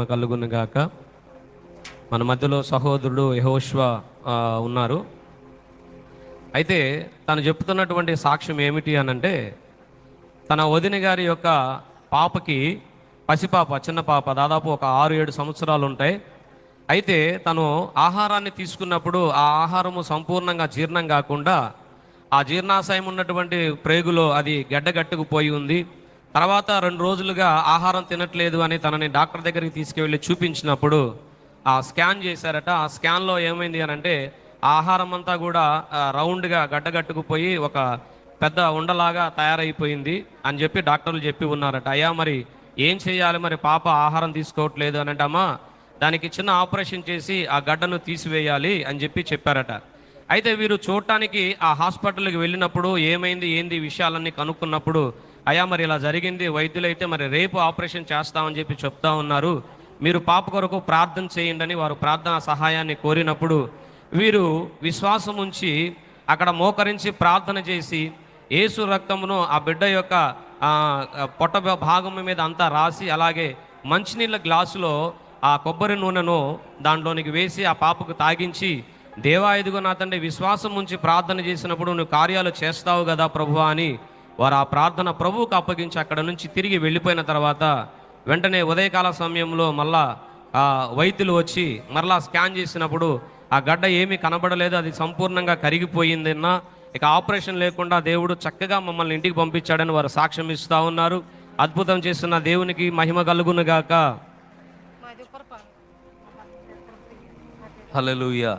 మహిమ కలుగును గాక. మన మధ్యలో సహోదరుడు యహోష్వ ఉన్నారు. అయితే తను చెప్తున్నటువంటి సాక్ష్యం ఏమిటి అనంటే తన వదిన గారి యొక్క పాపకి పసిపాప చిన్న పాప దాదాపు ఒక ఆరు ఏడు సంవత్సరాలు ఉంటాయి. అయితే తను ఆహారాన్ని తీసుకున్నప్పుడు ఆ ఆహారము సంపూర్ణంగా జీర్ణం కాకుండా ఆ జీర్ణాశయం ఉన్నటువంటి ప్రేగులో అది గడ్డగట్టుకుపోయి ఉంది. తర్వాత రెండు రోజులుగా ఆహారం తినట్లేదు అని తనని డాక్టర్ దగ్గరికి తీసుకువెళ్ళి చూపించినప్పుడు ఆ స్కాన్ చేశారట. ఆ స్కాన్లో ఏమైంది అని అంటే ఆహారం అంతా కూడా రౌండ్గా గడ్డగట్టుకుపోయి ఒక పెద్ద ఉండలాగా తయారైపోయింది అని చెప్పి డాక్టర్లు చెప్పి ఉన్నారట. అయ్యా మరి ఏం చేయాలి? మరి పాప ఆహారం తీసుకోవట్లేదు అని అంటే దానికి చిన్న ఆపరేషన్ చేసి ఆ గడ్డను తీసివేయాలి అని చెప్పి చెప్పారట. అయితే వీరు చూడటానికి ఆ హాస్పిటల్కి వెళ్ళినప్పుడు ఏమైంది ఏంది విషయాలన్నీ కనుక్కున్నప్పుడు అయా మరి ఇలా జరిగింది వైద్యులైతే మరి రేపు ఆపరేషన్ చేస్తామని చెప్పి చెప్తా ఉన్నారు. మీరు పాప కొరకు ప్రార్థన చేయండి అని వారు ప్రార్థన సహాయాన్ని కోరినప్పుడు వీరు విశ్వాసం ఉంచి అక్కడ మోకరించి ప్రార్థన చేసి యేసు రక్తమును ఆ బిడ్డ యొక్క పొట్ట భాగం మీద అంతా రాసి అలాగే మంచినీళ్ళ గ్లాసులో ఆ కొబ్బరి నూనెను దాంట్లోనికి వేసి ఆ పాపకు తాగించి దేవా ఇదిగో నా తండ్రి విశ్వాసం ఉంచి ప్రార్థన చేసినప్పుడు నువ్వు కార్యాలు చేస్తావు కదా ప్రభు అని వారు ఆ ప్రార్థన ప్రభువుకు అప్పగించి అక్కడ నుంచి తిరిగి వెళ్ళిపోయిన తర్వాత వెంటనే ఉదయకాల సమయంలో మళ్ళా ఆ వైద్యులు వచ్చి మరలా స్కాన్ చేసినప్పుడు ఆ గడ్డ ఏమీ కనబడలేదు అది సంపూర్ణంగా కరిగిపోయిందన్నా ఇక ఆపరేషన్ లేకుండా దేవుడు చక్కగా మమ్మల్ని ఇంటికి పంపించాడని వారు సాక్ష్యం ఇస్తూ ఉన్నారు. అద్భుతం చేస్తున్న దేవునికి మహిమ కలుగునుగాక. హల్లెలూయా.